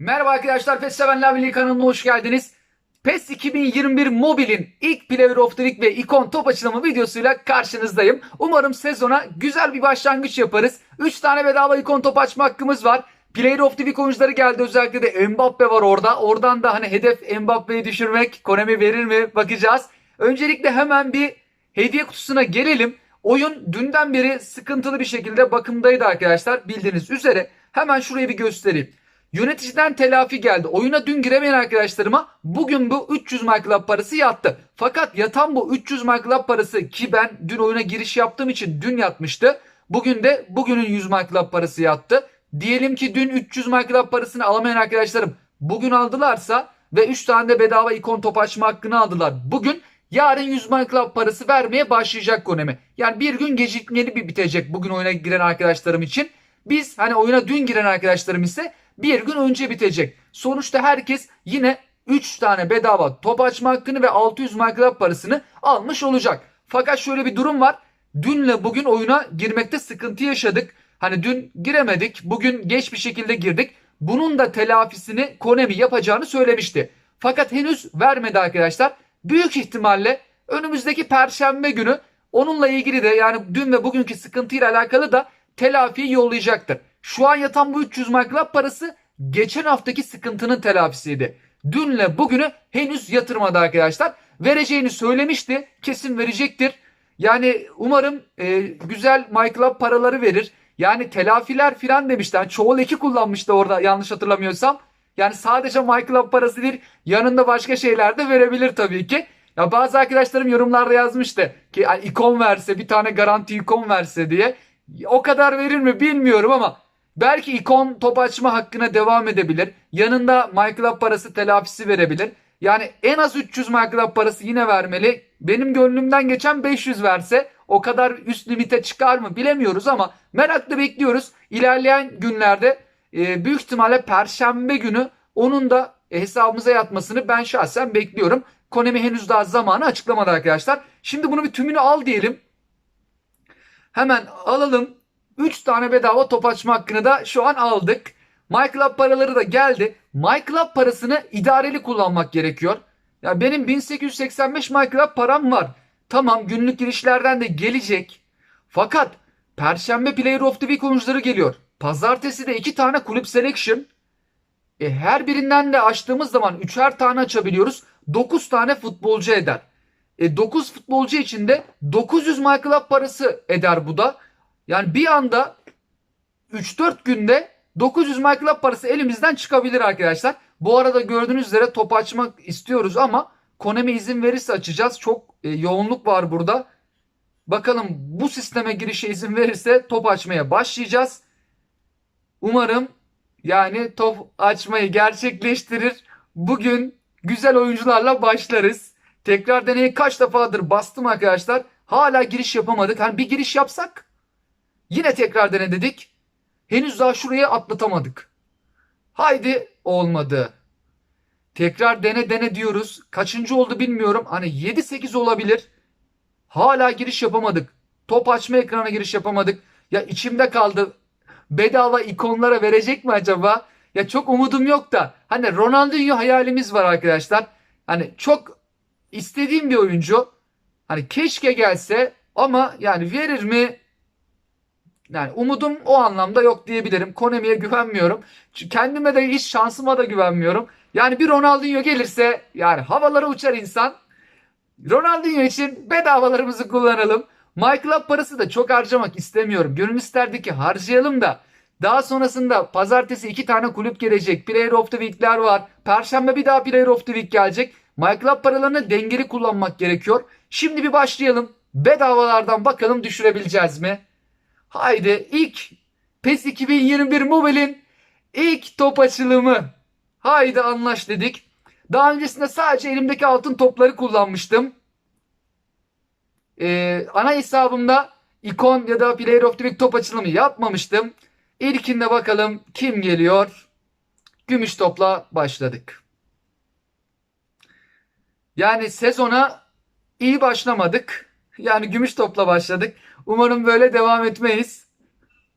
Merhaba arkadaşlar PES Sevenler Birliği kanalına hoş geldiniz. PES 2021 Mobile'in ilk Player of the Week ve ikon top açılımı videosuyla karşınızdayım. Umarım sezona güzel bir başlangıç yaparız. 3 tane bedava ikon top açma hakkımız var. Player of the Week oyuncuları geldi. Özellikle de Mbappe var orada. Oradan da hani hedef Mbappe'yi düşürmek. Konami verir mi bakacağız. Öncelikle hemen bir hediye kutusuna gelelim. Oyun dünden beri sıkıntılı bir şekilde bakımdaydı arkadaşlar. Bildiğiniz üzere. Hemen şurayı bir göstereyim. Yöneticiden telafi geldi. Oyuna dün giremeyen arkadaşlarıma bugün bu 300 MyClub parası yattı. Fakat yatan bu 300 MyClub parası ki ben dün oyuna giriş yaptığım için dün yatmıştı. Bugün de bugünün 100 MyClub parası yattı. Diyelim ki dün 300 MyClub parasını alamayan arkadaşlarım bugün aldılarsa ve 3 tane de bedava ikon top açma hakkını aldılar. Bugün yarın 100 MyClub parası vermeye başlayacak Konemi. Yani bir gün gecikmeli bir bitecek bugün oyuna giren arkadaşlarım için. Biz hani oyuna dün giren arkadaşlarım ise bir gün önce bitecek. Sonuçta herkes yine 3 tane bedava top açma hakkını ve 600 MyClub parasını almış olacak. Fakat şöyle bir durum var. Dünle bugün oyuna girmekte sıkıntı yaşadık. Hani dün giremedik. Bugün geç bir şekilde girdik. Bunun da telafisini Konami yapacağını söylemişti. Fakat henüz vermedi arkadaşlar. Büyük ihtimalle önümüzdeki perşembe günü onunla ilgili de yani dün ve bugünkü sıkıntıyla alakalı da telafiyi yollayacaktır. Şu an yatan bu 300 MyClub parası geçen haftaki sıkıntının telafisiydi. Dünle bugünü henüz yatırmadı arkadaşlar. Vereceğini söylemişti. Kesin verecektir. Yani umarım e, güzel MyClub paraları verir. Yani telafiler filan demişler. Çoğul eki kullanmıştı orada yanlış hatırlamıyorsam. Yani sadece MyClub parası değil yanında başka şeyler de verebilir tabii ki. Ya bazı arkadaşlarım yorumlarda yazmıştı ki yani ikon verse bir tane garanti ikon verse diye. O kadar verir mi bilmiyorum ama belki ikon top açma hakkına devam edebilir. Yanında MyClub parası telafisi verebilir. Yani en az 300 MyClub parası yine vermeli. Benim gönlümden geçen 500 verse o kadar üst limite çıkar mı bilemiyoruz ama merakla bekliyoruz. İlerleyen günlerde e, büyük ihtimalle perşembe günü onun da hesabımıza yatmasını ben şahsen bekliyorum. Konemi henüz daha zamanı açıklamadı arkadaşlar. Şimdi bunu bir tümünü al diyelim. Hemen alalım. 3 tane bedava top açma hakkını da şu an aldık. MyClub paraları da geldi. MyClub parasını idareli kullanmak gerekiyor. Ya benim 1885 MyClub param var. Tamam günlük girişlerden de gelecek. Fakat Perşembe Player of the Week oyuncuları geliyor. Pazartesi de 2 tane kulüp selection. E, her birinden de açtığımız zaman 3'er tane açabiliyoruz. 9 tane futbolcu eder. E, 9 futbolcu için de 900 MyClub parası eder bu da. Yani bir anda 3-4 günde 900 MyClub parası elimizden çıkabilir arkadaşlar. Bu arada gördüğünüz üzere top açmak istiyoruz ama Konami izin verirse açacağız. Çok e, yoğunluk var burada. Bakalım bu sisteme girişe izin verirse top açmaya başlayacağız. Umarım yani top açmayı gerçekleştirir. Bugün güzel oyuncularla başlarız. Tekrar deneyi kaç defadır bastım arkadaşlar. Hala giriş yapamadık. Hani bir giriş yapsak yine tekrar dene dedik. Henüz daha şuraya atlatamadık. Haydi olmadı. Tekrar dene dene diyoruz. Kaçıncı oldu bilmiyorum. Hani 7-8 olabilir. Hala giriş yapamadık. Top açma ekranına giriş yapamadık. Ya içimde kaldı. Bedava ikonlara verecek mi acaba? Ya çok umudum yok da. Hani Ronaldinho hayalimiz var arkadaşlar. Hani çok istediğim bir oyuncu. Hani keşke gelse ama yani verir mi? Yani umudum o anlamda yok diyebilirim. Konemi'ye güvenmiyorum. Kendime de hiç şansıma da güvenmiyorum. Yani bir Ronaldinho gelirse yani havalara uçar insan. Ronaldinho için bedavalarımızı kullanalım. MyClub parası da çok harcamak istemiyorum. Gönül isterdi ki harcayalım da. Daha sonrasında pazartesi iki tane kulüp gelecek. Player of the Week'ler var. Perşembe bir daha Player of the Week gelecek. MyClub paralarını dengeli kullanmak gerekiyor. Şimdi bir başlayalım. Bedavalardan bakalım düşürebileceğiz mi? Haydi ilk PES 2021 Mobile'in ilk top açılımı. Haydi anlaş dedik. Daha öncesinde sadece elimdeki altın topları kullanmıştım. Ee, ana hesabımda ikon ya da Player of the Week top açılımı yapmamıştım. İlkinde bakalım kim geliyor? Gümüş topla başladık. Yani sezona iyi başlamadık. Yani gümüş topla başladık. Umarım böyle devam etmeyiz.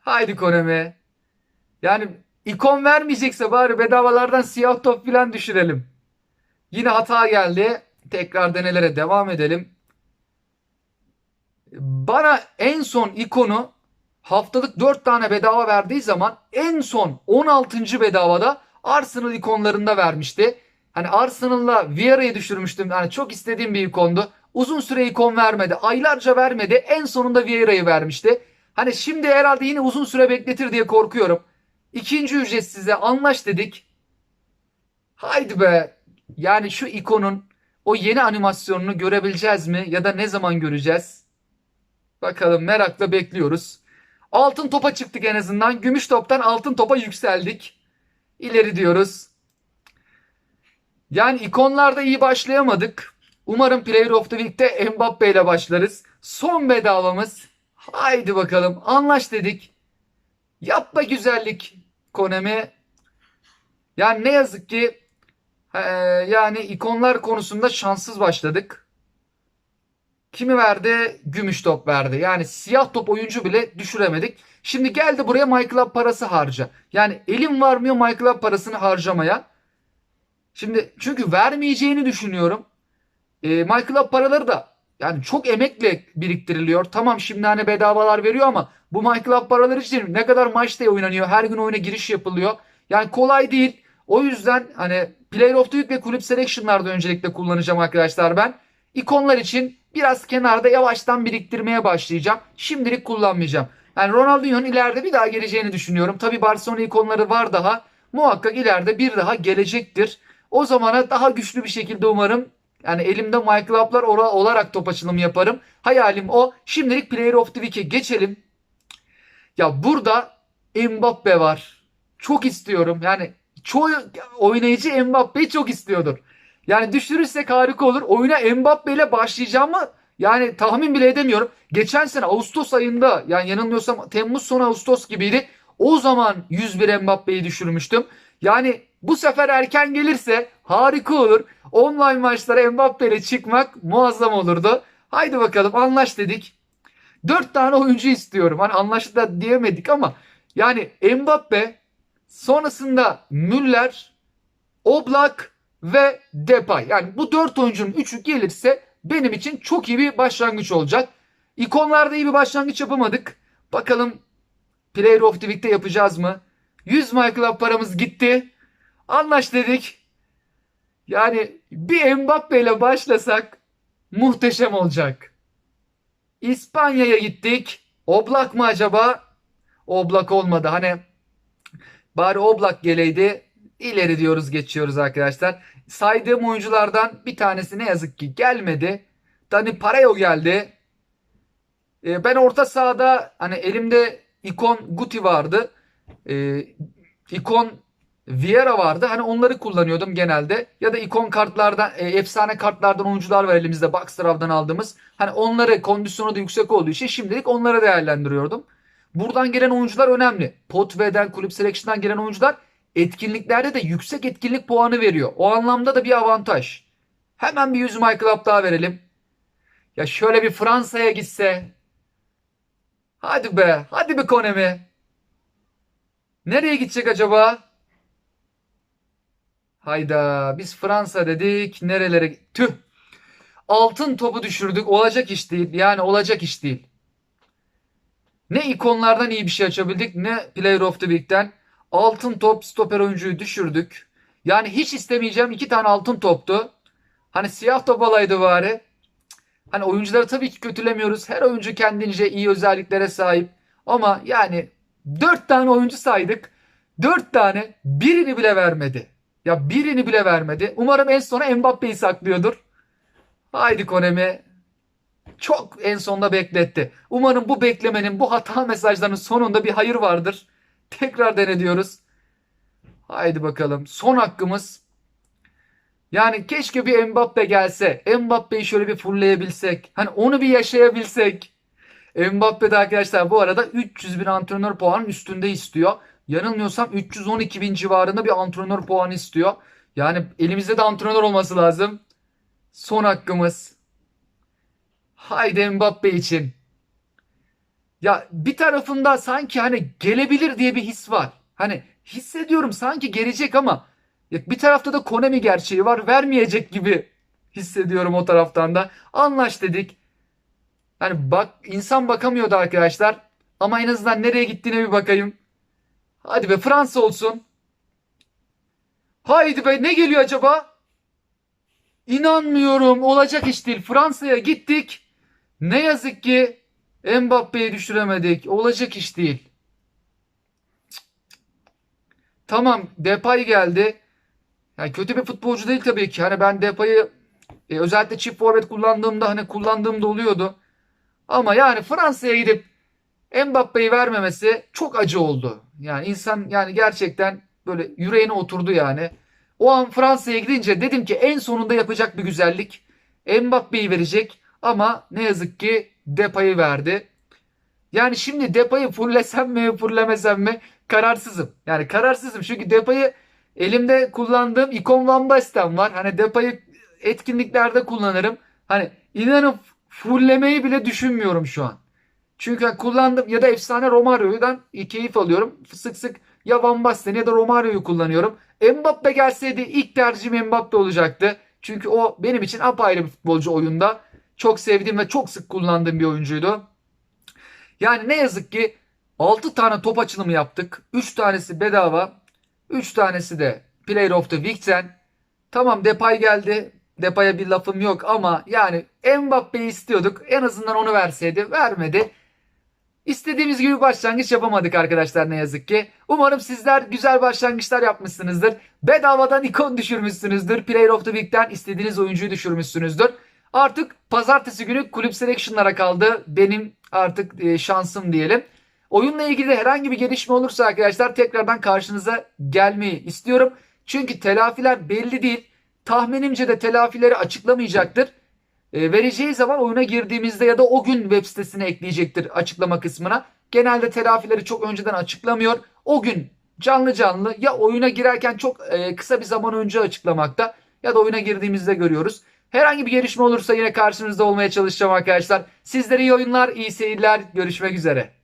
Haydi Konemi. Yani ikon vermeyecekse bari bedavalardan siyah top falan düşürelim. Yine hata geldi. Tekrar denelere devam edelim. Bana en son ikonu haftalık 4 tane bedava verdiği zaman en son 16. bedavada Arsenal ikonlarında vermişti. Hani Arsenal'la Vieira'yı düşürmüştüm. Hani çok istediğim bir ikondu. Uzun süre ikon vermedi. Aylarca vermedi. En sonunda Vieira'yı vermişti. Hani şimdi herhalde yine uzun süre bekletir diye korkuyorum. İkinci ücretsize anlaş dedik. Haydi be. Yani şu ikonun o yeni animasyonunu görebileceğiz mi? Ya da ne zaman göreceğiz? Bakalım merakla bekliyoruz. Altın topa çıktık en azından. Gümüş toptan altın topa yükseldik. İleri diyoruz. Yani ikonlarda iyi başlayamadık. Umarım Player of the Week'te Mbappe ile başlarız. Son bedavamız. Haydi bakalım. Anlaş dedik. Yapma güzellik Konemi. Yani ne yazık ki ee, yani ikonlar konusunda şanssız başladık. Kimi verdi? Gümüş top verdi. Yani siyah top oyuncu bile düşüremedik. Şimdi geldi buraya Michael parası harca. Yani elim varmıyor Michael parasını harcamaya. Şimdi çünkü vermeyeceğini düşünüyorum. E, Michael Up paraları da yani çok emekle biriktiriliyor. Tamam şimdi hani bedavalar veriyor ama bu Michael paraları için ne kadar maçta oynanıyor. Her gün oyuna giriş yapılıyor. Yani kolay değil. O yüzden hani Player the Week ve Kulüp Selection'larda öncelikle kullanacağım arkadaşlar ben. İkonlar için biraz kenarda yavaştan biriktirmeye başlayacağım. Şimdilik kullanmayacağım. Yani Ronaldinho'nun ileride bir daha geleceğini düşünüyorum. Tabi Barcelona ikonları var daha. Muhakkak ileride bir daha gelecektir. O zamana daha güçlü bir şekilde umarım yani elimde Michael Up'lar olarak top açılımı yaparım. Hayalim o. Şimdilik Player of the Week'e geçelim. Ya burada Mbappe var. Çok istiyorum. Yani çoğu oynayıcı Mbappe'yi çok istiyordur. Yani düşürürsek harika olur. Oyuna Mbappe ile başlayacağımı yani tahmin bile edemiyorum. Geçen sene Ağustos ayında yani yanılmıyorsam Temmuz sonu Ağustos gibiydi. O zaman 101 Mbappe'yi düşürmüştüm. Yani bu sefer erken gelirse harika olur. Online maçlara Mbappe ile çıkmak muazzam olurdu. Haydi bakalım anlaş dedik. 4 tane oyuncu istiyorum. Hani anlaştı da diyemedik ama yani Mbappe sonrasında Müller, Oblak ve Depay. Yani bu 4 oyuncunun 3'ü gelirse benim için çok iyi bir başlangıç olacak. İkonlarda iyi bir başlangıç yapamadık. Bakalım Player of the Week'te yapacağız mı? 100 MyClub paramız gitti. Anlaş dedik. Yani bir Mbappe ile başlasak muhteşem olacak. İspanya'ya gittik. Oblak mı acaba? Oblak olmadı. Hani bari Oblak geleydi. İleri diyoruz geçiyoruz arkadaşlar. Saydığım oyunculardan bir tanesi ne yazık ki gelmedi. Dani Pareo geldi. Ee, ben orta sahada hani elimde ikon Guti vardı. Ee, ikon Vieira vardı. Hani onları kullanıyordum genelde. Ya da ikon kartlardan, e, efsane kartlardan oyuncular var elimizde. Boxtrav'dan aldığımız. Hani onları kondisyonu da yüksek olduğu için şimdilik onları değerlendiriyordum. Buradan gelen oyuncular önemli. Potve'den, kulüp seleksiyondan gelen oyuncular etkinliklerde de yüksek etkinlik puanı veriyor. O anlamda da bir avantaj. Hemen bir 100 My Club daha verelim. Ya şöyle bir Fransa'ya gitse. Hadi be. Hadi be Konemi. Nereye gidecek acaba? Hayda biz Fransa dedik nerelere tüh altın topu düşürdük olacak iş değil yani olacak iş değil. Ne ikonlardan iyi bir şey açabildik ne Player of the Week'ten altın top stoper oyuncuyu düşürdük. Yani hiç istemeyeceğim iki tane altın toptu. Hani siyah top alaydı bari. Hani oyuncuları tabii ki kötülemiyoruz. Her oyuncu kendince iyi özelliklere sahip. Ama yani dört tane oyuncu saydık. Dört tane birini bile vermedi. Ya birini bile vermedi. Umarım en sona Mbappe'yi saklıyordur. Haydi Konemi. Çok en sonda bekletti. Umarım bu beklemenin, bu hata mesajlarının sonunda bir hayır vardır. Tekrar denediyoruz. Haydi bakalım. Son hakkımız. Yani keşke bir Mbappe gelse. Mbappe'yi şöyle bir fullleyebilsek. Hani onu bir yaşayabilsek. Mbappe de arkadaşlar bu arada 300 bin antrenör puanın üstünde istiyor. Yanılmıyorsam 312 bin civarında bir antrenör puanı istiyor. Yani elimizde de antrenör olması lazım. Son hakkımız. Haydi Mbappe için. Ya bir tarafında sanki hani gelebilir diye bir his var. Hani hissediyorum sanki gelecek ama bir tarafta da Konami gerçeği var. Vermeyecek gibi hissediyorum o taraftan da. Anlaş dedik. Yani bak insan bakamıyordu arkadaşlar. Ama en azından nereye gittiğine bir bakayım. Hadi be Fransa olsun. Haydi be ne geliyor acaba? İnanmıyorum. Olacak iş değil. Fransa'ya gittik. Ne yazık ki Mbappe'yi düşüremedik. Olacak iş değil. Tamam Depay geldi. Yani kötü bir futbolcu değil tabii ki. Hani ben Depay'ı e, özellikle çift forvet kullandığımda hani kullandığımda oluyordu. Ama yani Fransa'ya gidip Mbappe'yi vermemesi çok acı oldu. Yani insan yani gerçekten böyle yüreğine oturdu yani. O an Fransa'ya gidince dedim ki en sonunda yapacak bir güzellik. Mbappe'yi verecek ama ne yazık ki Depay'ı verdi. Yani şimdi Depay'ı fullesem mi fullemesem mi kararsızım. Yani kararsızım çünkü Depay'ı elimde kullandığım ikon Van Basten var. Hani Depay'ı etkinliklerde kullanırım. Hani inanın fullemeyi bile düşünmüyorum şu an. Çünkü kullandım ya da efsane Romario'dan keyif alıyorum. Sık sık ya Van Basten ya da Romario'yu kullanıyorum. Mbappe gelseydi ilk tercihim Mbappe olacaktı. Çünkü o benim için apayrı bir futbolcu oyunda. Çok sevdiğim ve çok sık kullandığım bir oyuncuydu. Yani ne yazık ki 6 tane top açılımı yaptık. 3 tanesi bedava. 3 tanesi de Player of the Week'ten. Tamam Depay geldi. Depay'a bir lafım yok ama yani Mbappe'yi istiyorduk. En azından onu verseydi. Vermedi. İstediğimiz gibi başlangıç yapamadık arkadaşlar ne yazık ki. Umarım sizler güzel başlangıçlar yapmışsınızdır. Bedavadan ikon düşürmüşsünüzdür. Player of the Week'ten istediğiniz oyuncuyu düşürmüşsünüzdür. Artık pazartesi günü kulüp selection'lara kaldı. Benim artık e, şansım diyelim. Oyunla ilgili de herhangi bir gelişme olursa arkadaşlar tekrardan karşınıza gelmeyi istiyorum. Çünkü telafiler belli değil. Tahminimce de telafileri açıklamayacaktır. E, vereceği zaman oyuna girdiğimizde ya da o gün web sitesine ekleyecektir açıklama kısmına. Genelde telafileri çok önceden açıklamıyor. O gün canlı canlı ya oyuna girerken çok e, kısa bir zaman önce açıklamakta ya da oyuna girdiğimizde görüyoruz. Herhangi bir gelişme olursa yine karşınızda olmaya çalışacağım arkadaşlar. Sizlere iyi oyunlar, iyi seyirler. Görüşmek üzere.